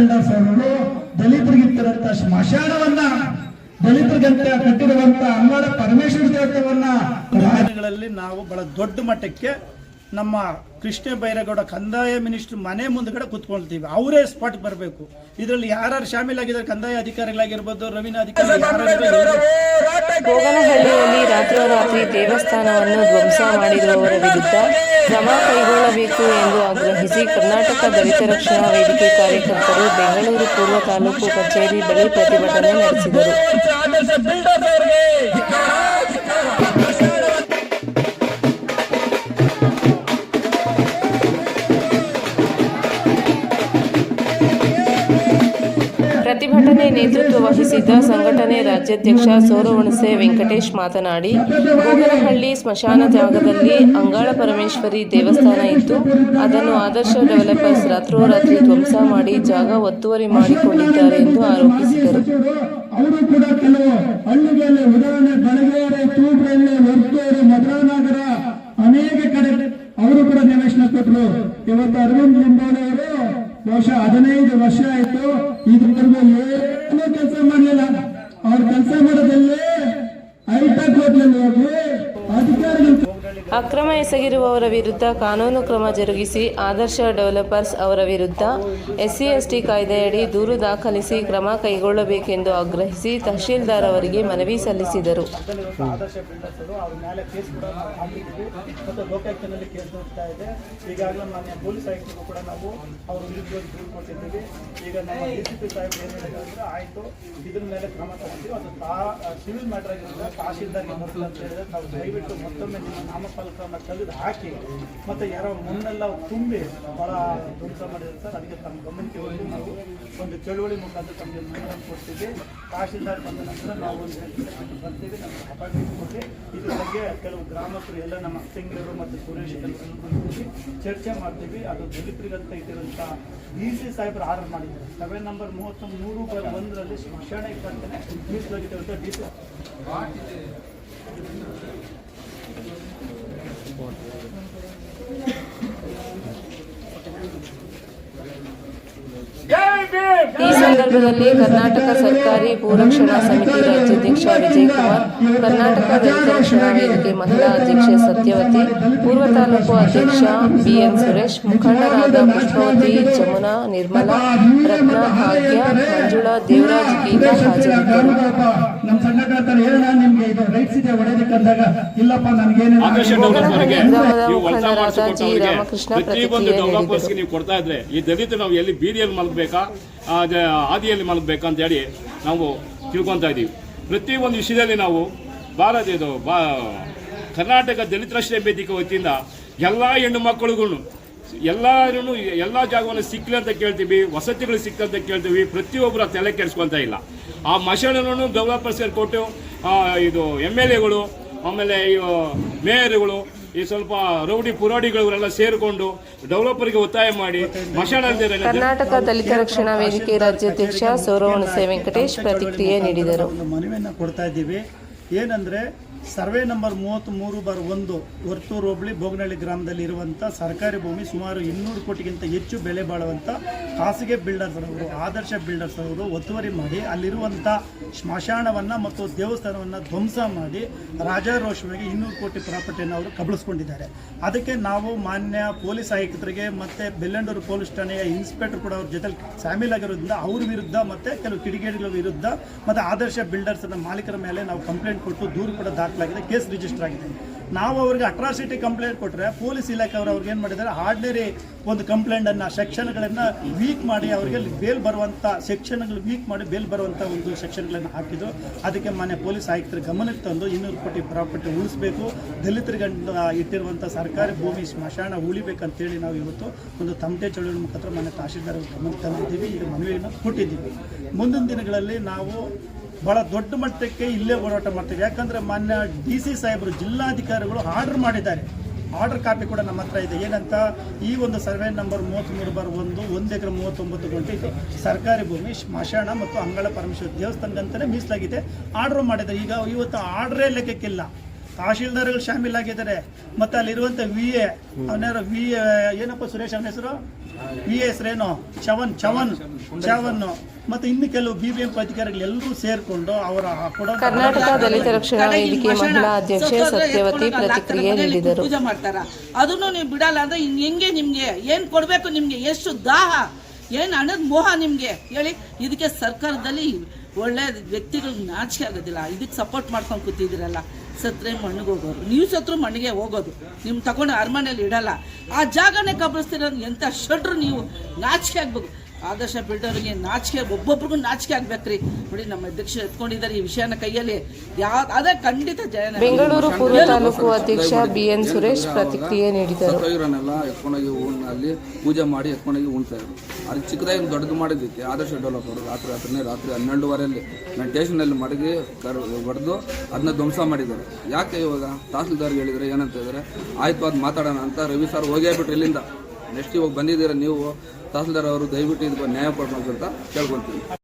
ಗೋವಿಂದ ಸ್ವಾಮಿಗಳು ದಲಿತರಿಗಿತ್ತಿರಂತ ಸ್ಮಶಾನವನ್ನ ದಲಿತರಿಗಂತ ಕಟ್ಟಿರುವಂತ ಅಮ್ಮನ ಪರಮೇಶ್ವರ ದೇವತೆಯನ್ನ ರಾಜ್ಯಗಳಲ್ಲಿ ನಾವು ಬಹಳ ದೊಡ್ಡ ಮಟ್ಟಕ್ಕೆ ನಮ್ಮ ಕೃಷ್ಣ ಬೈರೇಗೌಡ ಕಂದಾಯ ಮಿನಿಸ್ಟರ್ ಮನೆ ಮುಂದ್ಗಡೆ ಕುತ್ಕೊಳ್ತೀವಿ ಅವರೇ ಸ್ಪಾಟ್ ಬರಬೇಕು ಇದರಲ್ಲಿ ಯಾರು ಶಾಮೀಲ್ ಆಗಿದ್ದಾರೆ ಕಂದಾಯ ಅಧಿಕಾರಿಗಳಾಗಿರ್ಬೋದು ರವೀನ ಅಧಿಕಾರಿ ರಾತ್ರಿ ರಾತ್ರೋರಾತ್ರಿ ದೇವಸ್ಥಾನವನ್ನು ಧ್ವಂಸ ಮಾಡಿರುವವರ ವಿರುದ್ಧ ಕ್ರಮ ಕೈಗೊಳ್ಳಬೇಕು ಎಂದು ಆಗ್ರಹಿಸಿ ಕರ್ನಾಟಕ ದಲಿತ ರಕ್ಷಣಾ ವೇದಿಕೆ ಕಾರ್ಯಕರ್ತರು ಬೆಂಗಳೂರು ಪೂರ್ವ ತಾಲೂಕು ಕಚೇರಿ ಬಳಿ ಪ್ರತಿಭಟನೆ ನಡೆಸಿದರು ಪ್ರತಿಭಟನೆ ನೇತೃತ್ವ ವಹಿಸಿದ್ದ ಸಂಘಟನೆ ರಾಜ್ಯಾಧ್ಯಕ್ಷ ಸೋರವಣಸೆ ವೆಂಕಟೇಶ್ ಮಾತನಾಡಿ ಗೋಗನಹಳ್ಳಿ ಸ್ಮಶಾನ ಜಾಗದಲ್ಲಿ ಅಂಗಾಳ ಪರಮೇಶ್ವರಿ ದೇವಸ್ಥಾನ ಇತ್ತು ಅದನ್ನು ಆದರ್ಶ ಡೆವಲಪರ್ಸ್ ರಾತ್ರೋರಾತ್ರಿ ಧ್ವಂಸ ಮಾಡಿ ಜಾಗ ಒತ್ತುವರಿ ಮಾಡಿಕೊಂಡಿದ್ದಾರೆ ಎಂದು ಆರೋಪಿಸಿದರು. ಅವರು ಕೂಡ ಕೆಲವು ಹಳ್ಳಿಗಳಲ್ಲಿ ಉದಾಹರಣೆ ಬೆಳಗೆರೆ ತೂಪಳ್ಳಿ ವರ್ತೂರು ಮಧುರಾನಗರ ಅನೇಕ ಕಡೆ ಅವರು ಕೂಡ ನಿವೇಶನ ಕೊಟ್ಟರು. ಇವತ್ತು ಅರವಿಂದ್ ಅವರು ಬಹುಶಃ ಹದಿನೈದು ವರ್ಷ ಆಯ್ತು ಇದುವರೆಗೂ ಏನೂ ಕೆಲಸ ಮಾಡಲಿಲ್ಲ. ಅವ್ರ ಕೆಲಸ ಮಾಡೋದಲ್ಲಿ ಐಟಕ್ ಹೋಟ್ಲಲ್ಲಿ ಹೋಗಿ ಅಕ್ರಮ ಎಸಗಿರುವವರ ವಿರುದ್ಧ ಕಾನೂನು ಕ್ರಮ ಜರುಗಿಸಿ ಆದರ್ಶ ಡೆವಲಪರ್ಸ್ ಅವರ ವಿರುದ್ಧ ಎಸ್ಸಿ ಎಸ್ಟಿ ಕಾಯ್ದೆಯಡಿ ದೂರು ದಾಖಲಿಸಿ ಕ್ರಮ ಕೈಗೊಳ್ಳಬೇಕೆಂದು ಆಗ್ರಹಿಸಿ ತಹಶೀಲ್ದಾರ್ ಅವರಿಗೆ ಮನವಿ ಸಲ್ಲಿಸಿದರು. ತಹಶೀಲ್ದಾರ್ಗೆ ಅಂತ ಹೇಳಿದ್ರೆ ನಾವು ದಯವಿಟ್ಟು ಮತ್ತೊಮ್ಮೆ ನಿಮ್ಮ ನಾಮಫಲಕವನ್ನು ತೆಗೆದು ಹಾಕಿ, ಮತ್ತು ಯಾರೋ ಮಣ್ಣೆಲ್ಲ ತುಂಬಿ ಭಾಳ ಧ್ವಂಸ ಮಾಡಿದ್ರು ಸರ್. ಅದಕ್ಕೆ ತಮ್ಮ ಗಮನಕ್ಕೆ ಹೋಗಿ ನಾವು ಒಂದು ಚಳುವಳಿ ಮುಖಾಂತರ ತಮಗೆ ಮನವಿಯನ್ನು ಕೊಡ್ತೀವಿ. ತಹಶೀಲ್ದಾರ್ ಬಂದ ನಂತರ ನಾವು ಒಂದು ಬರ್ತೀವಿ. ನಮ್ಮ ಅಪಾಯಿಂಟ್ಮೆಂಟ್ ಕೊಟ್ಟು ಇದ್ರ ಬಗ್ಗೆ ಕೆಲವು ಗ್ರಾಮಸ್ಥರು ಎಲ್ಲ ನಮ್ಮ ಸಿಂಗರು ಮತ್ತು ಸುರೇಶ್ ಕೂತ್ಕೊಂಡು ಚರ್ಚೆ ಮಾಡ್ತೀವಿ. ಅದು ದಲಿತರಿಗಂತ ಇಟ್ಟಿರುವಂಥ ಡಿ ಸಿ ಸಾಹೇಬರು ಆರ್ಡರ್ ಮಾಡಿದ್ದಾರೆ. ಸೆವೆನ್ ನಂಬರ್ ಮೂವತ್ತು ಮೂರು ಬರ್ ಒಂದರಲ್ಲಿ ಸ್ಮಶಾನ ಇಕ್ಕಂತಾನೆ ಮೀಸಲಾಗಿಟ್ಟಿರುವಂಥ ಡಿ ಸಿ ಈ ಸಂದರ್ಭದಲ್ಲಿ ಕರ್ನಾಟಕ ಸರ್ಕಾರಿ ಪೂರಕ್ಷಣಾ ಸಮಿತಿ ರಾಜ್ಯಾಧ್ಯಕ್ಷ ವಿಜಯಕುಮಾರ್, ಕರ್ನಾಟಕ ರೈತ ರಕ್ಷಣಾ ವೇದಿಕೆ ಮಹಿಳಾ ಅಧ್ಯಕ್ಷೆ ಸತ್ಯವತಿ, ಪೂರ್ವ ತಾಲೂಕು ಅಧ್ಯಕ್ಷ ಬಿಎನ್ ಸುರೇಶ್, ಮುಖಂಡರಾದ ಪುಷ್ಪವತಿ ಜಮುನಾ, ನಿರ್ಮಲಾ, ರತ್ನ, ಭಾಗ್ಯ, ಮಂಜುಳಾ, ದೇವರಾಜ್, ಗೀತಾ, ಹಾಜರಿದ್ದರು. ಇದೆ ಹೊಡೆದಕ್ಕಂದಾಗ ಇಲ್ಲಪ್ಪ ನನಗೇನು ಪ್ರತಿಯೊಂದು ಡೆವಲಪರ್ಸ್ಗೆ ನೀವು ಕೊಡ್ತಾ ಇದ್ರೆ ಈ ದಲಿತ ನಾವು ಎಲ್ಲಿ ಬೀದಿಯಲ್ಲಿ ಮಲಗಬೇಕಾ ಆದಿಯಲ್ಲಿ ಮಲಗಬೇಕಾ ಅಂತ ಹೇಳಿ ನಾವು ತಿಳ್ಕೊತಾ ಇದ್ದೀವಿ. ಪ್ರತಿಯೊಂದು ವಿಷಯದಲ್ಲಿ ನಾವು ಭಾರತ ಇದು ಬಾ ಕರ್ನಾಟಕ ದಲಿತ ರಾಷ್ಟ್ರೀಯ ವೇದಿಕೆ ವತಿಯಿಂದ ಎಲ್ಲ ಹೆಣ್ಣು ಮಕ್ಕಳಿಗೂ ಎಲ್ಲರೂ ಎಲ್ಲ ಜಾಗವನ್ನು ಸಿಕ್ಕಲಿ ಅಂತ ಕೇಳ್ತೀವಿ ವಸತಿಗಳು ಸಿಕ್ಕಂತ ಕೇಳ್ತೀವಿ ಪ್ರತಿಯೊಬ್ಬರು ತಲೆ ಕೆಡಿಸ್ಕೊತಾ ಇಲ್ಲ. ಆ ಮಶಾನನ್ನು ಡೆವಲಪರ್ಸ್ಗೆ ಕೊಟ್ಟು ಇದು ಎಂ ಎಲ್ ಎಗಳು ಆಮೇಲೆ ಈ ಮೇಯರ್ಗಳು ಈ ಸ್ವಲ್ಪ ರೌಡಿ ಪುರಾಡಿಗಳು ಇವರೆಲ್ಲ ಸೇರಿಕೊಂಡು ಡೆವಲಪರ್ಗೆ ಒತ್ತಾಯ ಮಾಡಿ ಕರ್ನಾಟಕ ದಲಿತ ರಕ್ಷಣಾ ವೇದಿಕೆ ರಾಜ್ಯಾಧ್ಯಕ್ಷ ಸೌರವಣಸೆ ವೆಂಕಟೇಶ್ ಪ್ರತಿಕ್ರಿಯೆ ನೀಡಿದರು. ಮನವಿಯನ್ನು ಕೊಡ್ತಾ ಇದ್ದೀವಿ. ಏನಂದರೆ ಸರ್ವೆ ನಂಬರ್ ಮೂವತ್ತ್ ಮೂರು ಬಾರ್ ಒಂದು, ವರ್ತೂರು ಹೋಬಳಿ ಬೋಗನಹಳ್ಳಿ ಗ್ರಾಮದಲ್ಲಿ ಇರುವಂಥ ಸರ್ಕಾರಿ ಭೂಮಿ ಸುಮಾರು ಇನ್ನೂರು ಕೋಟಿಗಿಂತ ಹೆಚ್ಚು ಬೆಲೆ ಬಾಳುವಂಥ ಖಾಸಗಿ ಬಿಲ್ಡರ್ಸ್ ಅವರು, ಆದರ್ಶ ಬಿಲ್ಡರ್ಸ್ ಅವರು ಒತ್ತುವರಿ ಮಾಡಿ ಅಲ್ಲಿರುವಂಥ ಸ್ಮಶಾನವನ್ನು ಮತ್ತು ದೇವಸ್ಥಾನವನ್ನು ಧ್ವಂಸ ಮಾಡಿ ರಾಜಾರೋಷವಾಗಿ ಇನ್ನೂರು ಕೋಟಿ ಪ್ರಾಪರ್ಟಿಯನ್ನು ಅವರು ಕಬಳಿಸ್ಕೊಂಡಿದ್ದಾರೆ. ಅದಕ್ಕೆ ನಾವು ಮಾನ್ಯ ಪೊಲೀಸ್ ಆಯುಕ್ತರಿಗೆ ಮತ್ತು ಬೆಲ್ಲಂಡೂರು ಪೊಲೀಸ್ ಠಾಣೆಯ ಇನ್ಸ್ಪೆಕ್ಟರ್ ಕೂಡ ಅವ್ರ ಜೊತೆ ಶಾಮೀಲಾಗಿರೋದ್ರಿಂದ ಅವ್ರ ವಿರುದ್ಧ ಮತ್ತು ಕೆಲವು ಕಿಡಿಗೇಡಿಗಳ ವಿರುದ್ಧ ಮತ್ತು ಆದರ್ಶ ಬಿಲ್ಡರ್ಸ್ನ ಮಾಲೀಕರ ಮೇಲೆ ನಾವು ಕಂಪ್ಲೇಂಟ್ ಕೊಟ್ಟು ದೂರು ಕೂಡ ದಾಖಲಾಗಿದೆ, ಕೇಸ್ ರಿಜಿಸ್ಟರ್ ಆಗಿದೆ. ನಾವು ಅವ್ರಿಗೆ ಅಟ್ರಾಸಿಟಿ ಕಂಪ್ಲೇಂಟ್ ಕೊಟ್ಟರೆ ಪೊಲೀಸ್ ಇಲಾಖೆಯವರು ಅವ್ರಿಗೆ ಏನು ಮಾಡಿದ್ದಾರೆ? ಆರ್ಡಿನರಿ ಒಂದು ಕಂಪ್ಲೇಂಟನ್ನು ಸೆಕ್ಷನ್ಗಳನ್ನು ವೀಕ್ ಮಾಡಿ ಅವರಿಗೆ ಬೇಲ್ ಬರುವಂಥ ಸೆಕ್ಷನ್ಗಳು ವೀಕ್ ಮಾಡಿ ಬೇಲ್ ಬರುವಂಥ ಒಂದು ಸೆಕ್ಷನ್ಗಳನ್ನು ಹಾಕಿದ್ದು ಅದಕ್ಕೆ ಮಾನ್ಯ ಪೊಲೀಸ್ ಆಯುಕ್ತರು ಗಮನಕ್ಕೆ ತಂದು ಇನ್ನೂರು ಕೋಟಿ ಪ್ರಾಪರ್ಟಿ ಉಳಿಸಬೇಕು. ದಲಿತರಿಗೆ ಇಟ್ಟಿರುವಂಥ ಸರ್ಕಾರಿ ಭೂಮಿ ಸ್ಮಶಾನ ಉಳಿಬೇಕಂತೇಳಿ ನಾವು ಇವತ್ತು ಒಂದು ತಮಟೆ ಚಳುವಳಿ ಮುಖಾಂತರ ಮಾನ್ಯ ತಹಶೀಲ್ದಾರ್ ಗಮನಕ್ಕೆ ತಂದಿದ್ದೀವಿ. ಈಗ ಮನವಿಯನ್ನು ಕೊಟ್ಟಿದ್ದೀವಿ. ಮುಂದಿನ ದಿನಗಳಲ್ಲಿ ನಾವು ಬಹಳ ದೊಡ್ಡ ಮಟ್ಟಕ್ಕೆ ಇಲ್ಲೇ ಹೋರಾಟ ಮಾಡ್ತೀವಿ. ಯಾಕಂದ್ರೆ ಮಾನ್ಯ ಡಿ ಸಿ ಸಾಹೇಬರು ಜಿಲ್ಲಾಧಿಕಾರಿಗಳು ಆರ್ಡರ್ ಮಾಡಿದ್ದಾರೆ. ಆರ್ಡರ್ ಕಾಪಿ ಕೂಡ ನಮ್ಮ ಹತ್ರ ಇದೆ. ಏನಂತ, ಈ ಒಂದು ಸರ್ವೆ ನಂಬರ್ ಮೂವತ್ತ್ಮೂರು ಬಾರ್ ಒಂದು ಒಂದು ಎಕರೆ ಮೂವತ್ತೊಂಬತ್ತು ಗಂಟೆ ಇದು. ಸರ್ಕಾರಿ ಭೂಮಿ ಸ್ಮಶಾನ ಮತ್ತು ಅಂಗಳ ಪರಮೇಶ್ವರ ದೇವಸ್ಥಾನಕ್ಕಂತಲೇ ಮೀಸಲಾಗಿದೆ. ಆರ್ಡರ್ ಮಾಡಿದ್ದಾರೆ. ಈಗ ಇವತ್ತು ಆರ್ಡ್ರೇ ಲೆಕ್ಕಕ್ಕಿಲ್ಲ. ತಹಶೀಲ್ದಾರ್ಗಳು ಶಾಮೀಲಾಗಿದ್ದಾರೆ ಮತ್ತೆ ಅಲ್ಲಿರುವಂತ ವಿ ಎ ಅವನ್ಯಾರ ವಿ ಏನಪ್ಪ ಸುರೇಶ್ ಅವನ ಹೆಸರು? ವಿ ಎ ಹೆಸರೇನು ಚವನ್ ಚವನ್ ಚವನ್ ಮತ್ತೆ ಇನ್ನು ಕೆಲವು ಬಿ ಬಿ ಎಂ ಅಧಿಕಾರಿಗಳು ಎಲ್ಲರೂ ಸೇರ್ಕೊಂಡು ಅವರ ಕರ್ನಾಟಕ ದಲಿತ ರಕ್ಷಣಾ ವೇದಿಕೆ ಮಹಿಳಾ ಅಧ್ಯಕ್ಷೆ ಸತ್ಯವತಿ ಪ್ರತಿಕ್ರಿಯೆ ನೀಡಿದರು. ಪೂಜೆ ಮಾಡ್ತಾರ? ಅದನ್ನು ನೀವು ಬಿಡಲ್ಲ ಅಂದ್ರೆ ಹೆಂಗೆ ನಿಮ್ಗೆ? ಏನ್ ಕೊಡ್ಬೇಕು ನಿಮ್ಗೆ? ಎಷ್ಟು ದಾಹ? ಏನ್ ಹಣದ ಮೋಹ ನಿಮ್ಗೆ? ಹೇಳಿ. ಇದಕ್ಕೆ ಸರ್ಕಾರದಲ್ಲಿ ಒಳ್ಳೆ ವ್ಯಕ್ತಿಗಳಿಗೆ ನಾಚಿಕೆ ಆಗೋದಿಲ್ಲ. ಇದಕ್ಕೆ ಸಪೋರ್ಟ್ ಮಾಡ್ಕೊಂಡು ಕೂತಿದ್ದೀರಲ್ಲ. ಸತ್ರೆ ಮಣ್ಣಿಗೆ ಹೋಗೋರು. ನೀವು ಸತ್ರು ಮಣ್ಣಿಗೆ ಹೋಗೋದು. ನಿಮ್ಮ ತಗೊಂಡು ಅರಮನೆಯಲ್ಲಿ ಇಡಲ್ಲ. ಆ ಜಾಗನೇ ಕಬಳಿಸ್ತೀರ ಎಂಥ ಶಡ್ರು ನೀವು ನಾಚಿಕೆ ಆಗ್ಬೇಕು. ಆದರ್ಶ ಬಿಲ್ಡರ್ಗೆ ನಾಚಿಕೆ ಒಬ್ಬೊಬ್ರಿಗೂ ನಾಚಿಕೆ ಆಗ್ಬೇಕ್ರಿ. ನೋಡಿ ನಮ್ಮ ಅಧ್ಯಕ್ಷ ಎತ್ಕೊಂಡಿದ್ದಾರೆ ಈ ವಿಷಯನ ಕೈಯಲ್ಲಿ. ಯಾವ ಅದೇ ಖಂಡಿತ ಜಯನ ಬೆಂಗಳೂರು ಪೂರ್ವ ತಾಲೂಕು ಅಧ್ಯಕ್ಷ ಬಿಎನ್ ಸುರೇಶ್ ಪ್ರತಿಕ್ರಿಯೆ ನೀಡಿದರು. ಸತ್ತೋಗಿರೋನೆಲ್ಲ ಎತ್ಕೊಂಡೋಗಿ ಹೂವಿನಲ್ಲಿ ಅಲ್ಲಿ ಪೂಜೆ ಮಾಡಿ ಎತ್ಕೊಂಡೋಗಿ ಉಣ್ತಾ ಇದ್ರು. ಅದು ಚಿಕ್ಕದಾಗಿ ದೊಡ್ಡದು ಮಾಡಿದ್ದಕ್ಕೆ ಆದರ್ಶ ಡೆವಲಪ್ ಅವರು ರಾತ್ರಿ ರಾತ್ರಿನೇ ರಾತ್ರಿ ಹನ್ನೆರಡುವರೆಯಲ್ಲಿ ನಾನು ಸ್ಟೇಷನಲ್ಲಿ ಮಡಗಿ ಕರ್ ಹೊಡೆದು ಅದನ್ನ ಧ್ವಂಸ ಮಾಡಿದ್ದಾರೆ. ಯಾಕೆ ಇವಾಗ? ತಹಸೀಲ್ದಾರ್ಗೆ ಹೇಳಿದ್ರೆ ಏನಂತ ಹೇಳಿದ್ರೆ ಆಯ್ತು ಅದು ಮಾತಾಡೋಣ ಅಂತ ರವಿ ಸರ್ ಹೋಗೇ ಬಿಟ್ರು ಇಲ್ಲಿಂದ. ನೆಕ್ಸ್ಟ್ ಇವಾಗ ಬಂದಿದ್ದೀರ ನೀವು? ತಹಸೀಲ್ದಾರ್ ಅವರು ದಯವಿಟ್ಟು ಇದು ನ್ಯಾಯ ಪಡ್ಕೊಂಡು ಅಂತ ಕೇಳ್ಕೊತೀನಿ